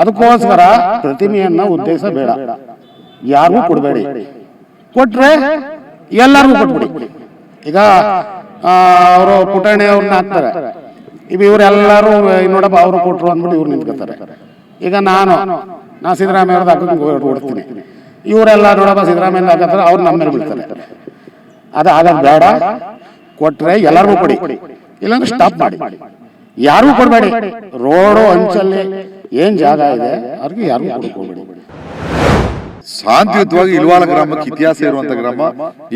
ಅದಕ್ಕೋಸ್ಕರ ಪ್ರತಿಮೆಯನ್ನ ಉದ್ದೇಶ ಬೇಡ ಯಾರಿಗೂ ಕೊಡಬೇಡಿ. ಕೊಟ್ರೆ ಎಲ್ಲರಿಗೂ ಕೊಟ್ಬಿಡಿ. ಈಗ ಅವರು ಪುಟಾಣಿ ಅವ್ರನ್ನ ಹಾಕ್ತಾರೆ. ಈಗ ಇವರೆಲ್ಲರೂ ನೋಡಪ್ಪ ಅವರು ಕೊಟ್ರು ಅಂದ್ಬಿಟ್ಟು ಇವ್ರು ನಿಂತ್ಕೋತಾರೆ ಈಗ ನಾನು ನಾ ಸಿದ್ದರಾಮಯ್ಯ ಅವ್ರದ್ದು ಇವರೆಲ್ಲ ನೋಡಪ್ಪ ಸಿದ್ದರಾಮಯ್ಯ ಹಾಕತ್ತಾರೆ ಅವ್ರು ನಮ್ಮ ಮೇಲೆ ಬಿಡ್ತಾರೆ ಅದು ಆಗೋದು ಬೇಡ. ಕೊಟ್ರೆ ಎಲ್ಲರಿಗೂ ಕೊಡಿ. ಇಲ್ಲಾಂದ್ರೆ ಸ್ಟಾಪ್ ಮಾಡಿ. ಯಾರಿಗೂ ಕೊಡಬೇಡಿ. ರೋಡು ಅಂಚಲ್ಲಿ ಏನ್ ಜಾಗ ಇದೆ? ಅವ್ರಿಗೆ ಯಾರಿಗೂ ಕೊಡ್ಕೋಬೇಡಿ. ಶಾಂತಿಯುತವಾಗಿ ಇಲ್ವಾಳ ಗ್ರಾಮಕ್ಕೆ ಇತಿಹಾಸ ಇರುವಂತ ಗ್ರಾಮ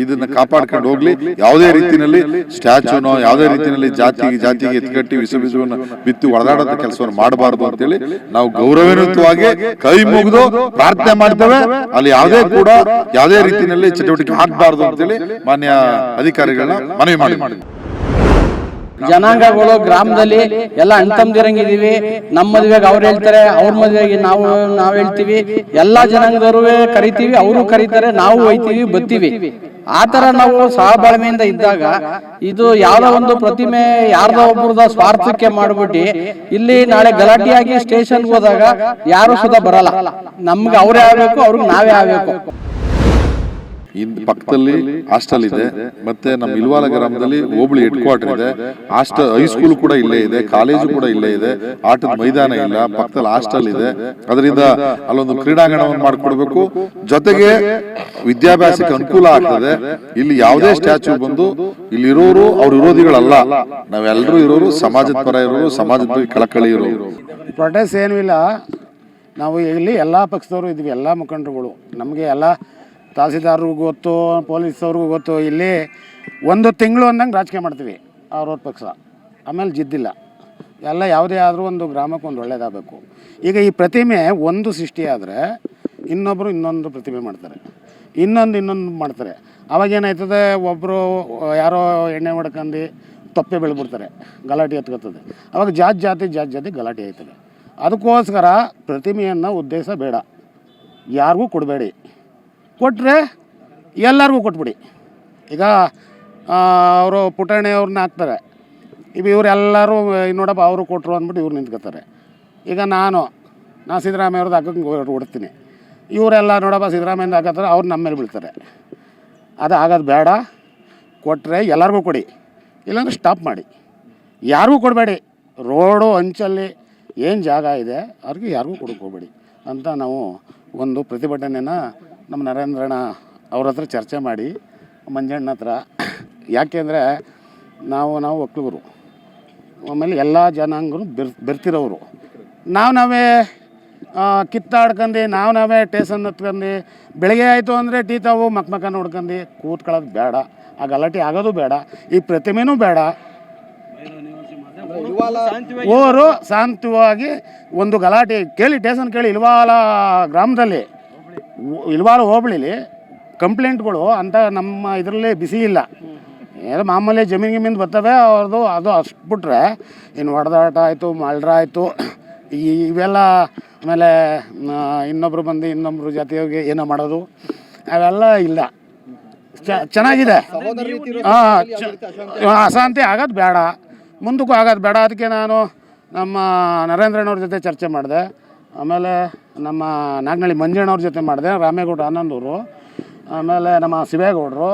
ಇದನ್ನ ಕಾಪಾಡ್ಕೊಂಡು ಹೋಗ್ಲಿ. ಯಾವುದೇ ರೀತಿಯಲ್ಲಿ ಸ್ಟ್ಯಾಚ್ಯೂನೋ ಯಾವುದೇ ರೀತಿಯಲ್ಲಿ ಜಾತಿಗೆ ಜಾತಿಗೆ ಎತ್ಕಟ್ಟಿ ವಿಷ ಬಿಸುವನ್ನ ಬಿತ್ತು ಒಳದಾಡದ ಕೆಲಸವನ್ನು ಮಾಡಬಾರದು ಅಂತೇಳಿ ನಾವು ಗೌರವಯುತವಾಗಿ ಕೈ ಮುಗಿದು ಪ್ರಾರ್ಥನೆ ಮಾಡ್ತೇವೆ. ಅಲ್ಲಿ ಯಾವುದೇ ಕೂಡ ಯಾವುದೇ ರೀತಿಯಲ್ಲಿ ಚಟುವಟಿಕೆ ಆಗ್ಬಾರ್ದು ಅಂತೇಳಿ ಮಾನ್ಯ ಅಧಿಕಾರಿಗಳನ್ನ ಮನವಿ ಮಾಡಿ ಜನಾಂಗಗಳು ಗ್ರಾಮದಲ್ಲಿ ಎಲ್ಲ ಅಣ್ತಂದಿರಂಗಿದೀವಿ ನಮ್ಮ ಮದುವೆಗೆ ಅವ್ರು ಹೇಳ್ತಾರೆ, ಅವ್ರ ಮದುವೆಗೆ ನಾವು ನಾವ್ ಹೇಳ್ತೀವಿ. ಎಲ್ಲಾ ಜನಾಂಗದವರು ಕರಿತೀವಿ, ಅವರು ಕರೀತಾರೆ, ನಾವು ಹೋಯ್ತೀವಿ ಬತ್ತೀವಿ. ಆತರ ತರ ನಾವು ಸಹಬಾಳ್ಮೆಯಿಂದ ಇದ್ದಾಗ ಇದು ಯಾವ್ದೋ ಒಂದು ಪ್ರತಿಮೆ ಯಾರ್ದೋ ಒಬ್ಬರದ ಸ್ವಾರ್ಥಕ್ಕೆ ಮಾಡ್ಬಿಟ್ಟು ಇಲ್ಲಿ ನಾಳೆ ಗಲಾಟೆಯಾಗಿ ಸ್ಟೇಷನ್ಗೆ ಹೋದಾಗ ಯಾರು ಸುದ ಬರಲ್ಲ. ನಮ್ಗೆ ಅವ್ರೇ ಆಗ್ಬೇಕು, ಅವ್ರಿಗೆ ನಾವೇ ಆಗ್ಬೇಕು. ಪಕ್ಕದಲ್ಲಿ ಹಾಸ್ಟೆಲ್ ಇದೆ, ಮತ್ತೆ ನಮ್ಮ ಇಲ್ವಾಲ ಗ್ರಾಮದಲ್ಲಿ ಹೋಬಳಿ ಹೆಡ್ ಕ್ವಾರ್ಟರ್ ಇದೆ. ಹಾಸ್ಟೆಲ್ ಹೈಸ್ಕೂಲ್ ಕೂಡ ಇಲ್ಲೇ ಇದೆ ಕಾಲೇಜು ಕೂಡ ಇಲ್ಲೇ ಇದೆ. ಆಟದ ಮೈದಾನ ಇಲ್ಲ, ಪಕ್ಕದಲ್ಲಿ ಹಾಸ್ಟೆಲ್ ಇದೆ. ಅದರಿಂದ ಅಲ್ಲೊಂದು ಕ್ರೀಡಾಂಗಣವನ್ನು ಮಾಡಿಕೊಡ್ಬೇಕು. ಜೊತೆಗೆ ವಿದ್ಯಾಭ್ಯಾಸಕ್ಕೆ ಅನುಕೂಲ ಆಗ್ತದೆ. ಇಲ್ಲಿ ಯಾವುದೇ ಸ್ಟ್ಯಾಚು ಬಂದು ಇಲ್ಲಿರೋರು ಅವ್ರ ವಿರೋಧಿಗಳಲ್ಲ. ನಾವೆಲ್ಲರೂ ಇರೋರು, ಸಮಾಜದ ಪರ ಇರೋರು, ಸಮಾಜದ ಕಳಕಳಿ ಇರೋರು. ಪ್ರೊಟೆಸ್ಟ್ ಏನೂ ಇಲ್ಲ. ನಾವು ಇಲ್ಲಿ ಎಲ್ಲ ಪಕ್ಷದವರು ಇದ್ವಿ ಎಲ್ಲ ಮುಖಂಡರುಗಳು. ನಮಗೆ ಎಲ್ಲ ತಹಸೀಲ್ದಾರ್ರಿಗೂ ಗೊತ್ತು, ಪೊಲೀಸವ್ರಿಗೂ ಗೊತ್ತು, ಇಲ್ಲಿ ಒಂದು ತಿಂಗಳು ಅಂದಂಗೆ ರಾಜಕೀಯ ಮಾಡ್ತೀವಿ ಅವ್ರವ್ರ ಪಕ್ಷ. ಆಮೇಲೆ ಜಿದ್ದಿಲ್ಲ. ಎಲ್ಲ ಯಾವುದೇ ಆದರೂ ಒಂದು ಗ್ರಾಮಕ್ಕೆ ಒಂದು ಒಳ್ಳೇದಾಗಬೇಕು. ಈಗ ಈ ಪ್ರತಿಮೆ ಒಂದು ಸೃಷ್ಟಿಯಾದರೆ ಇನ್ನೊಬ್ಬರು ಇನ್ನೊಂದು ಪ್ರತಿಮೆ ಮಾಡ್ತಾರೆ. ಇನ್ನೊಂದು ಇನ್ನೊಂದು ಮಾಡ್ತಾರೆ. ಅವಾಗ ಏನಾಯ್ತದೆ ಒಬ್ಬರು ಯಾರೋ ಎಣ್ಣೆ ಹೊಡ್ಕೊಂಡು ತಪ್ಪೆ ಬೆಳೆದ್ಬಿಡ್ತಾರೆ, ಗಲಾಟೆ ಎತ್ಕೊತದೆ. ಅವಾಗ ಜಾತಿ ಜಾತಿ ಜಾತಿ ಜಾತಿ ಗಲಾಟೆ ಆಯ್ತದೆ. ಅದಕ್ಕೋಸ್ಕರ ಪ್ರತಿಮೆಯನ್ನು ಉದ್ದೇಶ ಬೇಡ. ಯಾರಿಗೂ ಕೊಡಬೇಡಿ. ಕೊಟ್ಟರೆ ಎಲ್ಲರಿಗೂ ಕೊಟ್ಬಿಡಿ. ಈಗ ಅವರು ಪುಟಾಣಿ ಅವ್ರನ್ನ ಹಾಕ್ತಾರೆ. ಈಗ ಇವರೆಲ್ಲರೂ ನೋಡಪ್ಪ, ಅವರು ಕೊಟ್ಟರು ಅಂದ್ಬಿಟ್ಟು ಇವ್ರು ನಿಂತ್ಕೋತಾರೆ. ಈಗ ನಾನು ನಾನು ಸಿದ್ದರಾಮಯ್ಯ ಅವ್ರದ್ದು ಹಾಕಕ್ಕೆ ಕೊಡ್ತೀನಿ ಇವರೆಲ್ಲ, ನೋಡಪ್ಪ, ಸಿದ್ದರಾಮಯ್ಯಂದು ಹಾಕತ್ತಾರೆ, ಅವ್ರು ನಮ್ಮ ಮೇಲೆ ಬೀಳ್ತಾರೆ. ಅದು ಆಗೋದು ಬೇಡ. ಕೊಟ್ಟರೆ ಎಲ್ಲರಿಗೂ ಕೊಡಿ. ಇಲ್ಲಾಂದ್ರೆ ಸ್ಟಾಪ್ ಮಾಡಿ. ಯಾರಿಗೂ ಕೊಡಬೇಡಿ. ರೋಡು, ಅಂಚಲ್ಲಿ, ಏನು ಜಾಗ ಇದೆ, ಅವ್ರಿಗೆ ಯಾರಿಗೂ ಕೊಡಕ್ಕೆ ಹೋಗ್ಬೇಡಿ ಅಂತ ನಾವು ಒಂದು ಪ್ರತಿಭಟನೆನ ನಮ್ಮ ನರೇಂದ್ರಣ್ಣ ಅವ್ರ ಹತ್ರ ಚರ್ಚೆ ಮಾಡಿ ಮಂಜಣ್ಣ ಹತ್ರ. ಯಾಕೆಂದರೆ ನಾವು ನಾವು ಒಕ್ಕಲಿಗರು. ಆಮೇಲೆ ಎಲ್ಲ ಜನಾಂಗರು ಬೆರ್, ಬೆರ್ತಿರೋರು. ನಾವು ನಾವೇ ಕಿತ್ತಾಡ್ಕಂಡು, ನಾವು ನಾವೇ ಟೇಸನ್ ಹತ್ಕೊಂಡು, ಬೆಳಗ್ಗೆ ಆಯಿತು ಅಂದರೆ ಟೀ ತಾವು ಮಕ್ ಮಕ್ಕ ನೋಡ್ಕೊಂಡು ಕೂತ್ಕೊಳ್ಳೋದು ಬೇಡ. ಆ ಗಲಾಟೆ ಆಗೋದು ಬೇಡ. ಈ ಪ್ರತಿಮೆನೂ ಬೇಡ. ಓರು ಶಾಂತವಾಗಿ ಒಂದು ಗಲಾಟೆ ಕೇಳಿ, ಟೇಸನ್ ಕೇಳಿ ಇಲ್ವಾಲ ಗ್ರಾಮದಲ್ಲಿ. ಇಲ್ವಾಲ ಹೋಬಳಿಲಿ ಕಂಪ್ಲೇಂಟ್ಗಳು ಅಂತ ನಮ್ಮ ಇದರಲ್ಲಿ ಬಿಸಿ ಇಲ್ಲ. ಏನೋ ಮಾಮೂಲಿ ಜಮೀನು ಗಿಮೀನು ಬರ್ತವೆ ಅವ್ರದ್ದು ಅದು ಅಷ್ಟು ಬಿಟ್ರೆ ಇನ್ನು ಹೊಡೆದಾಟ ಆಯಿತು ಮಳ್ರ ಆಯಿತು ಇವೆಲ್ಲ ಆಮೇಲೆ ಇನ್ನೊಬ್ರು ಬಂದು ಇನ್ನೊಬ್ರು ಜಾತಿಯವ್ರಿಗೆ ಏನೋ ಮಾಡೋದು, ಅವೆಲ್ಲ ಇಲ್ಲ. ಚೆನ್ನಾಗಿದೆ. ಹಾಂ ಅಶಾಂತಿ ಆಗೋದು ಬೇಡ. ಮುಂದಕ್ಕೂ ಆಗೋದು ಬೇಡ. ಅದಕ್ಕೆ ನಾನು ನಮ್ಮ ನರೇಂದ್ರನವ್ರ ಜೊತೆ ಚರ್ಚೆ ಮಾಡಿದೆ. ಆಮೇಲೆ ನಮ್ಮ ನಾಗನಹಳ್ಳಿ ಮಂಜಣ್ಣವ್ರ ಜೊತೆ ಮಾಡಿದೆ, ರಾಮೇಗೌಡ ಆನಂದವರು ಆಮೇಲೆ ನಮ್ಮ ಶಿವೇಗೌಡರು,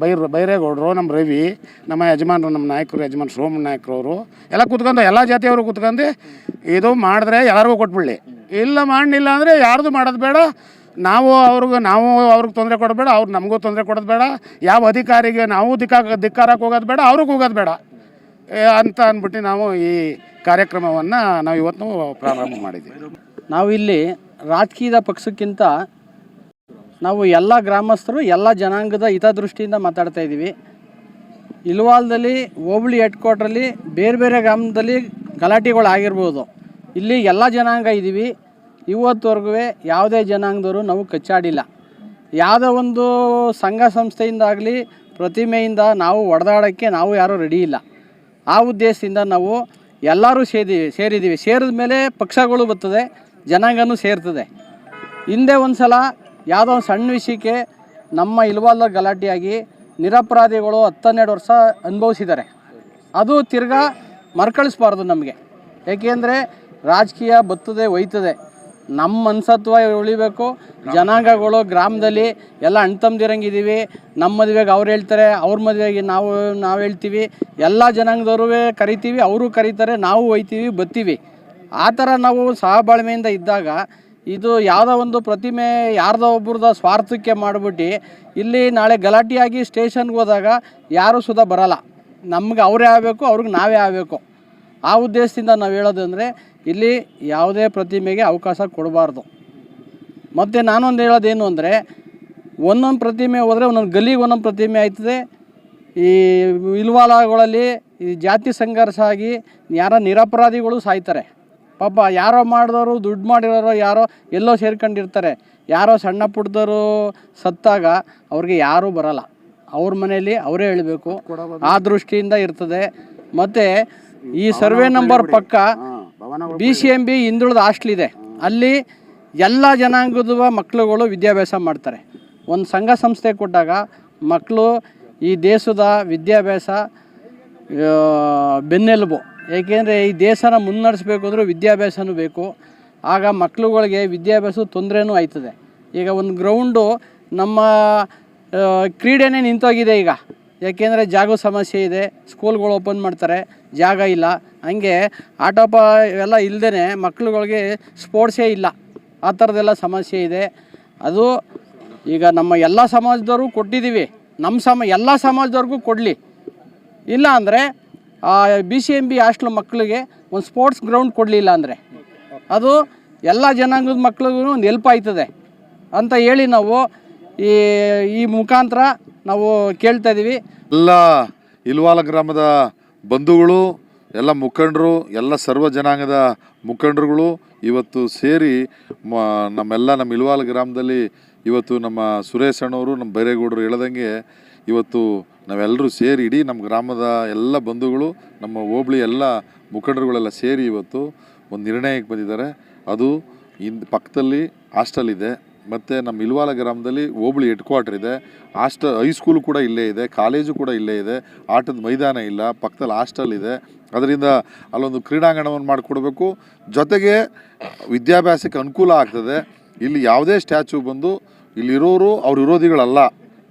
ಬೈರ್, ಬೈರೇಗೌಡರು, ನಮ್ಮ ರವಿ, ನಮ್ಮ ಯಜಮಾನರು, ನಮ್ಮ ನಾಯಕರು, ಯಜಮಾನ್ ಸೋಮಣ್ಣ ಅವರು ಎಲ್ಲ ಕೂತ್ಕೊಂಡು ಎಲ್ಲ ಜಾತಿಯವರು ಕೂತ್ಕೊಂಡು ಇದು ಮಾಡಿದ್ರೆ ಎಲ್ಲರಿಗೂ ಕೊಟ್ಬಿಡಲಿ. ಇಲ್ಲ ಮಾಡಲಿಲ್ಲ ಅಂದರೆ ಯಾರ್ದು ಮಾಡೋದು ಬೇಡ. ನಾವು ಅವ್ರಿಗೆ ನಾವು ಅವ್ರಿಗೆ ತೊಂದರೆ ಕೊಡಬೇಡ ಅವ್ರು ನಮಗೂ ತೊಂದರೆ ಕೊಡೋದು ಬೇಡ. ಯಾವ ಅಧಿಕಾರಿಗೆ ನಾವು ದಿಕ್ಕಾ, ಧಿಕ್ಕಾರಕ್ಕೆ ಹೋಗೋದು ಬೇಡ, ಅವ್ರಿಗೆ ಹೋಗೋದು ಬೇಡ. ಅಂತ ಅಂದ್ಬಿಟ್ಟು ನಾವು ಈ ಕಾರ್ಯಕ್ರಮವನ್ನು ನಾವು ಇವತ್ತು ಪ್ರಾರಂಭ ಮಾಡಿದ್ದೀವಿ. ನಾವು ಇಲ್ಲಿ ರಾಜಕೀಯದ ಪಕ್ಷಕ್ಕಿಂತ ನಾವು ಎಲ್ಲ ಗ್ರಾಮಸ್ಥರು, ಎಲ್ಲ ಜನಾಂಗದ ಹಿತದೃಷ್ಟಿಯಿಂದ ಮಾತಾಡ್ತಾ ಇದ್ದೀವಿ. ಇಲ್ವಾಲ್ದಲ್ಲಿ ಹೋಬಳಿ ಹೆಡ್ ಕ್ವಾರ್ಟ್ರಲ್ಲಿ ಬೇರೆ ಬೇರೆ ಗ್ರಾಮದಲ್ಲಿ ಗಲಾಟೆಗಳು ಆಗಿರ್ಬೋದು. ಇಲ್ಲಿ ಎಲ್ಲ ಜನಾಂಗ ಇದ್ದೀವಿ. ಇವತ್ತುವರೆಗೂ ಯಾವುದೇ ಜನಾಂಗದವರು ನಾವು ಕಚ್ಚಾಡಿಲ್ಲ. ಯಾವುದೋ ಒಂದು ಸಂಘ ಸಂಸ್ಥೆಯಿಂದಾಗಲಿ ಪ್ರತಿಮೆಯಿಂದ ನಾವು ಹೊಡೆದಾಡೋಕ್ಕೆ ನಾವು ಯಾರೂ ರೆಡಿ ಇಲ್ಲ. ಆ ಉದ್ದೇಶದಿಂದ ನಾವು ಎಲ್ಲರೂ ಸೇರಿ ಸೇರಿದ್ದೀವಿ. ಸೇರಿದ ಮೇಲೆ ಪಕ್ಷಗಳು ಬರ್ತದೆ. ಜನಾಂಗನೂ ಸೇರ್ತದೆ. ಹಿಂದೆ ಒಂದು ಸಲ ಯಾವುದೋ ಸಣ್ಣ ವಿಷಯಕ್ಕೆ ನಮ್ಮ ಇಲ್ವಾಲ ಗಲಾಟೆಯಾಗಿ ನಿರಪರಾಧಿಗಳು ಹತ್ತನ್ನೆರಡು ವರ್ಷ ಅನುಭವಿಸಿದ್ದಾರೆ. ಅದು ತಿರ್ಗಾ ಮರ್ಕಳಿಸ್ಬಾರ್ದು ನಮಗೆ. ಏಕೆಂದರೆ ರಾಜಕೀಯ ಬತ್ತದೆ ಒಯ್ತದೆ. ನಮ್ಮ ಮನಸತ್ವ ಉಳಿಬೇಕು, ಜನಾಂಗಗಳು ಗ್ರಾಮದಲ್ಲಿ ಎಲ್ಲ ಅಣ್ತಂದಿರಂಗಿದ್ದೀವಿ ನಮ್ಮ ಮದುವೆಗೆ ಅವ್ರು ಹೇಳ್ತಾರೆ, ಅವ್ರ ಮದುವೆಗೆ ನಾವು ನಾವು ಹೇಳ್ತೀವಿ, ಎಲ್ಲ ಜನಾಂಗದವ್ರೂ ಕರಿತೀವಿ, ಅವರು ಕರೀತಾರೆ, ನಾವು ಒಯ್ತೀವಿ, ಬತ್ತೀವಿ. ಆ ಥರ ನಾವು ಸಹಬಾಳ್ಮೆಯಿಂದ ಇದ್ದಾಗ ಇದು ಯಾವುದೋ ಒಂದು ಪ್ರತಿಮೆ ಯಾರ್ದೋ ಒಬ್ಬರದ ಸ್ವಾರ್ಥಕ್ಕೆ ಮಾಡಿಬಿಟ್ಟು ಇಲ್ಲಿ ನಾಳೆ ಗಲಾಟೆಯಾಗಿ ಸ್ಟೇಷನ್ಗೆ ಹೋದಾಗ ಯಾರೂ ಸುಧಾ ಬರಲ್ಲ. ನಮ್ಗೆ ಅವರೇ ಆಗಬೇಕು, ಅವ್ರಿಗೆ ನಾವೇ ಆಗಬೇಕು. ಆ ಉದ್ದೇಶದಿಂದ ನಾವು ಹೇಳೋದು ಅಂದರೆ ಇಲ್ಲಿ ಯಾವುದೇ ಪ್ರತಿಮೆಗೆ ಅವಕಾಶ ಕೊಡಬಾರ್ದು. ಮತ್ತು ನಾನೊಂದು ಹೇಳೋದೇನು ಅಂದರೆ ಒಂದೊಂದು ಪ್ರತಿಮೆ ಹೋದರೆ ಒಂದೊಂದು ಗಲ್ಲಿಗೆ ಒಂದೊಂದು ಪ್ರತಿಮೆ ಆಯ್ತದೆ. ಈ ಇಲ್ವಾಲಗಳಲ್ಲಿ ಈ ಜಾತಿ ಸಂಘರ್ಷ ಆಗಿ ಯಾರ ನಿರಪರಾಧಿಗಳು ಸಾಯ್ತಾರೆ. ಪಾಪ ಯಾರೋ ಮಾಡಿದವರು ದುಡ್ಡು ಮಾಡಿರೋರು ಯಾರೋ ಎಲ್ಲೋ ಸೇರ್ಕೊಂಡಿರ್ತಾರೆ. ಯಾರೋ ಸಣ್ಣ ಪುಟ್ಟದವರು ಸತ್ತಾಗ ಅವ್ರಿಗೆ ಯಾರೂ ಬರಲ್ಲ. ಅವ್ರ ಮನೆಯಲ್ಲಿ ಅವರೇ ಹೇಳಬೇಕು. ಆ ದೃಷ್ಟಿಯಿಂದ ಇರ್ತದೆ. ಮತ್ತು ಈ ಸರ್ವೆ ನಂಬರ್ ಪಕ್ಕ ಬಿ ಸಿ ಎಂ ಬಿ ಹಿಂದುಳಿದ ಹಾಸ್ಟ್ಲ್ ಇದೆ. ಅಲ್ಲಿ ಎಲ್ಲ ಜನಾಂಗದ ಮಕ್ಕಳುಗಳು ವಿದ್ಯಾಭ್ಯಾಸ ಮಾಡ್ತಾರೆ. ಒಂದು ಸಂಘ ಸಂಸ್ಥೆ ಕೊಟ್ಟಾಗ ಮಕ್ಕಳು ಈ ದೇಶದ ವಿದ್ಯಾಭ್ಯಾಸ ಬೆನ್ನೆಲುಬು. ಏಕೆಂದರೆ ಈ ದೇಶನ ಮುನ್ನಡೆಸಬೇಕು ಅಂದ್ರೆ ವಿದ್ಯಾಭ್ಯಾಸನೂ ಬೇಕು. ಆಗ ಮಕ್ಕಳುಗಳಿಗೆ ವಿದ್ಯಾಭ್ಯಾಸ ತೊಂದರೆನೂ ಆಯ್ತದೆ. ಈಗ ಒಂದು ಗ್ರೌಂಡು ನಮ್ಮ ಕ್ರೀಡೆನೇ ನಿಂತೋಗಿದೆ ಈಗ. ಯಾಕೆಂದರೆ ಜಾಗ ಸಮಸ್ಯೆ ಇದೆ ಸ್ಕೂಲ್ಗಳು ಓಪನ್ ಮಾಡ್ತಾರೆ, ಜಾಗ ಇಲ್ಲ. ಹಂಗೆ ಆಟೋಪ ಇವೆಲ್ಲ ಇಲ್ಲದೇ ಮಕ್ಳುಗಳಿಗೆ ಸ್ಪೋರ್ಟ್ಸೇ ಇಲ್ಲ. ಆ ಥರದ್ದೆಲ್ಲ ಸಮಸ್ಯೆ ಇದೆ. ಅದು ಈಗ ನಮ್ಮ ಎಲ್ಲ ಸಮಾಜದವರು ಕೊಟ್ಟಿದ್ದೀವಿ. ನಮ್ಮ ಸಮ, ಎಲ್ಲ ಸಮಾಜದವ್ರಿಗೂ ಕೊಡಲಿ. ಇಲ್ಲ ಅಂದರೆ B C M B hostel ಮಕ್ಕಳಿಗೆ ಒಂದು ಸ್ಪೋರ್ಟ್ಸ್ ಗ್ರೌಂಡ್ ಕೊಡಲಿಲ್ಲ ಅಂದರೆ ಅದು ಎಲ್ಲ ಜನಾಂಗದ ಮಕ್ಳಿಗೂ ಒಂದು ಹೆಲ್ಪ್ ಆಯ್ತದೆ ಅಂತ ಹೇಳಿ ನಾವು ಈ ಈ ಮುಖಾಂತರ ನಾವು ಕೇಳ್ತಾ ಇದ್ದೀವಿ. ಎಲ್ಲ ಇಲ್ವಾಲ ಗ್ರಾಮದ ಬಂಧುಗಳು, ಎಲ್ಲ ಮುಖಂಡರು, ಎಲ್ಲ ಸರ್ವ ಜನಾಂಗದ ಮುಖಂಡರುಗಳು ಇವತ್ತು ಸೇರಿ ಮ, ನಮ್ಮೆಲ್ಲ ನಮ್ಮ ಇಲ್ವಾಲ ಗ್ರಾಮದಲ್ಲಿ ಇವತ್ತು ನಮ್ಮ ಸುರೇಶ್ ಅಣ್ಣವರು, ನಮ್ಮ ಬೈರೇಗೌಡರು ಹೇಳ್ದಂಗೆ ಇವತ್ತು ನಾವೆಲ್ಲರೂ ಸೇರಿ ಇಡೀ ನಮ್ಮ ಗ್ರಾಮದ ಎಲ್ಲ ಬಂಧುಗಳು, ನಮ್ಮ ಹೋಬಳಿ ಎಲ್ಲ ಮುಖಂಡರುಗಳೆಲ್ಲ ಸೇರಿ ಇವತ್ತು ಒಂದು ನಿರ್ಣಯಕ್ಕೆ ಬಂದಿದ್ದಾರೆ. ಅದು ಇಂದು ಪಕ್ಕದಲ್ಲಿ ಹಾಸ್ಟೆಲ್ ಇದೆ, ಮತ್ತು ನಮ್ಮ ಇಲ್ವಾಲ ಗ್ರಾಮದಲ್ಲಿ ಹೋಬಳಿ ಹೆಡ್ ಕ್ವಾರ್ಟರ್ ಇದೆ. ಹಾಸ್ಟ ಹೈಸ್ಕೂಲು ಕೂಡ ಇಲ್ಲೇ ಇದೆ, ಕಾಲೇಜು ಕೂಡ ಇಲ್ಲೇ ಇದೆ, ಆಟದ ಮೈದಾನ ಇಲ್ಲ, ಪಕ್ಕದಲ್ಲಿ ಹಾಸ್ಟೆಲ್ ಇದೆ. ಅದರಿಂದ ಅಲ್ಲೊಂದು ಕ್ರೀಡಾಂಗಣವನ್ನು ಮಾಡಿಕೊಡ್ಬೇಕು. ಜೊತೆಗೆ ವಿದ್ಯಾಭ್ಯಾಸಕ್ಕೆ ಅನುಕೂಲ ಆಗ್ತದೆ. ಇಲ್ಲಿ ಯಾವುದೇ ಸ್ಟ್ಯಾಚು ಬಂದು ಇಲ್ಲಿರೋರು ಅವ್ರ ವಿರೋಧಿಗಳಲ್ಲ.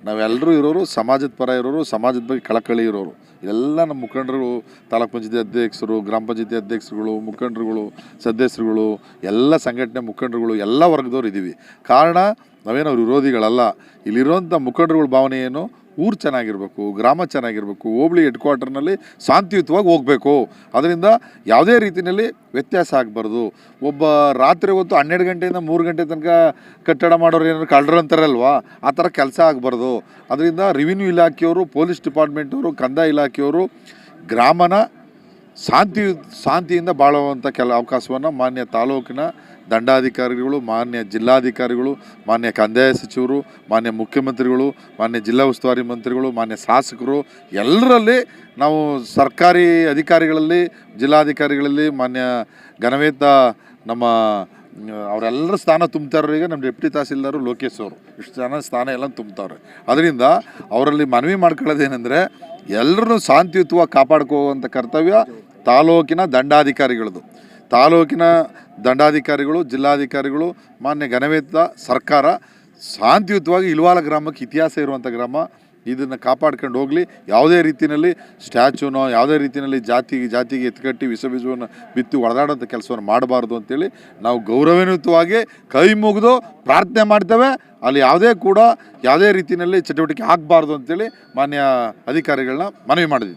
ನಾವೆಲ್ಲರೂ ಇರೋರು, ಸಮಾಜದ ಪರ ಇರೋರು, ಸಮಾಜದ ಬಗ್ಗೆ ಕಳಕಳಿ ಇರೋರು. ಎಲ್ಲ ನಮ್ಮ ಮುಖಂಡರು, ತಾಲೂಕ್ ಪಂಚಾಯತಿ ಅಧ್ಯಕ್ಷರು, ಗ್ರಾಮ ಪಂಚಾಯತಿ ಅಧ್ಯಕ್ಷರುಗಳು, ಮುಖಂಡರುಗಳು, ಸದಸ್ಯರುಗಳು, ಎಲ್ಲ ಸಂಘಟನೆ ಮುಖಂಡರುಗಳು, ಎಲ್ಲ ವರ್ಗದವ್ರು ಇದ್ದೀವಿ ಕಾರಣ ನಾವೇನು ಅವ್ರ ವಿರೋಧಿಗಳಲ್ಲ. ಇಲ್ಲಿರುವಂಥ ಮುಖಂಡರುಗಳ ಭಾವನೆ ಏನು? ಊರು ಚೆನ್ನಾಗಿರಬೇಕು, ಗ್ರಾಮ ಚೆನ್ನಾಗಿರಬೇಕು, ಹೋಬಳಿ ಹೆಡ್ ಕ್ವಾರ್ಟರ್ನಲ್ಲಿ ಶಾಂತಿಯುತವಾಗಿ ಹೋಗಬೇಕು. ಅದರಿಂದ ಯಾವುದೇ ರೀತಿಯಲ್ಲಿ ವ್ಯತ್ಯಾಸ ಆಗಬಾರ್ದು. ಒಬ್ಬ ರಾತ್ರಿ ಹೊತ್ತು ಹನ್ನೆರಡು ಗಂಟೆಯಿಂದ ಮೂರು ಗಂಟೆ ತನಕ ಕಟ್ಟಡ ಮಾಡೋರು ಏನಾದ್ರು ಕಳ್ಳರು ಅಂತಾರಲ್ವಾ? ಆ ಥರ ಕೆಲಸ ಆಗಬಾರ್ದು. ಅದರಿಂದ ರೆವಿನ್ಯೂ ಇಲಾಖೆಯವರು ಪೊಲೀಸ್ ಡಿಪಾರ್ಟ್ಮೆಂಟವರು ಕಂದಾಯ ಇಲಾಖೆಯವರು ಗ್ರಾಮನ ಶಾಂತಿ ಶಾಂತಿಯಿಂದ ಬಾಳುವಂಥ ಕೆಲ ಅವಕಾಶವನ್ನು ಮಾನ್ಯ ತಾಲೂಕಿನ ದಂಡಾಧಿಕಾರಿಗಳು, ಮಾನ್ಯ ಜಿಲ್ಲಾಧಿಕಾರಿಗಳು, ಮಾನ್ಯ ಕಂದಾಯ ಸಚಿವರು, ಮಾನ್ಯ ಮುಖ್ಯಮಂತ್ರಿಗಳು, ಮಾನ್ಯ ಜಿಲ್ಲಾ ಉಸ್ತುವಾರಿ ಮಂತ್ರಿಗಳು, ಮಾನ್ಯ ಶಾಸಕರು, ಎಲ್ಲರಲ್ಲಿ ನಾವು ಸರ್ಕಾರಿ ಅಧಿಕಾರಿಗಳಲ್ಲಿ, ಜಿಲ್ಲಾಧಿಕಾರಿಗಳಲ್ಲಿ, ಮಾನ್ಯ ಘನವೇತ ನಮ್ಮ, ಅವರೆಲ್ಲರ ಸ್ಥಾನ ತುಂಬ್ತಾರ್ರು ಈಗ ನಮ್ಮ ಡೆಪ್ಟಿ ತಹಸೀಲ್ದಾರು ಲೋಕೇಶ್ ಅವರು. ಇಷ್ಟು ಜನ ಸ್ಥಾನ ಎಲ್ಲ ತುಂಬ್ತಾವ್ರೆ. ಅದರಿಂದ ಅವರಲ್ಲಿ ಮನವಿ ಮಾಡ್ಕೊಳ್ಳೋದೇನೆಂದರೆ ಎಲ್ಲರನ್ನೂ ಶಾಂತಿಯುತವಾಗಿ ಕಾಪಾಡ್ಕೋವಂಥ ಕರ್ತವ್ಯ ತಾಲೂಕಿನ ದಂಡಾಧಿಕಾರಿಗಳದು ತಾಲೂಕಿನ ದಂಡಾಧಿಕಾರಿಗಳು, ಜಿಲ್ಲಾಧಿಕಾರಿಗಳು, ಮಾನ್ಯ ಘನವೇತ ಸರ್ಕಾರ ಶಾಂತಿಯುತವಾಗಿ ಇಲ್ವಾಲ ಗ್ರಾಮಕ್ಕೆ ಇತಿಹಾಸ ಇರುವಂಥ ಗ್ರಾಮ. ಇದನ್ನು ಕಾಪಾಡ್ಕೊಂಡು ಹೋಗಲಿ. ಯಾವುದೇ ರೀತಿಯಲ್ಲಿ ಸ್ಟ್ಯಾಚುನೋ, ಯಾವುದೇ ರೀತಿಯಲ್ಲಿ ಜಾತಿಗೆ ಜಾತಿಗೆ ಎತ್ಕಟ್ಟಿ ವಿಷ ಬೀಜವನ್ನು ಬಿತ್ತಿ ಹೊಡೆದಾಡೋಂಥ ಕೆಲಸವನ್ನು ಮಾಡಬಾರ್ದು ಅಂತೇಳಿ ನಾವು ಗೌರವಾನ್ವಿತವಾಗಿ ಕೈ ಮುಗಿದು ಪ್ರಾರ್ಥನೆ ಮಾಡ್ತೇವೆ. ಅಲ್ಲಿ ಯಾವುದೇ ಕೂಡ ಯಾವುದೇ ರೀತಿಯಲ್ಲಿ ಚಟುವಟಿಕೆ ಆಗಬಾರ್ದು ಅಂತೇಳಿ ಮಾನ್ಯ ಅಧಿಕಾರಿಗಳನ್ನ ಮನವಿ ಮಾಡಿದ್ವಿ.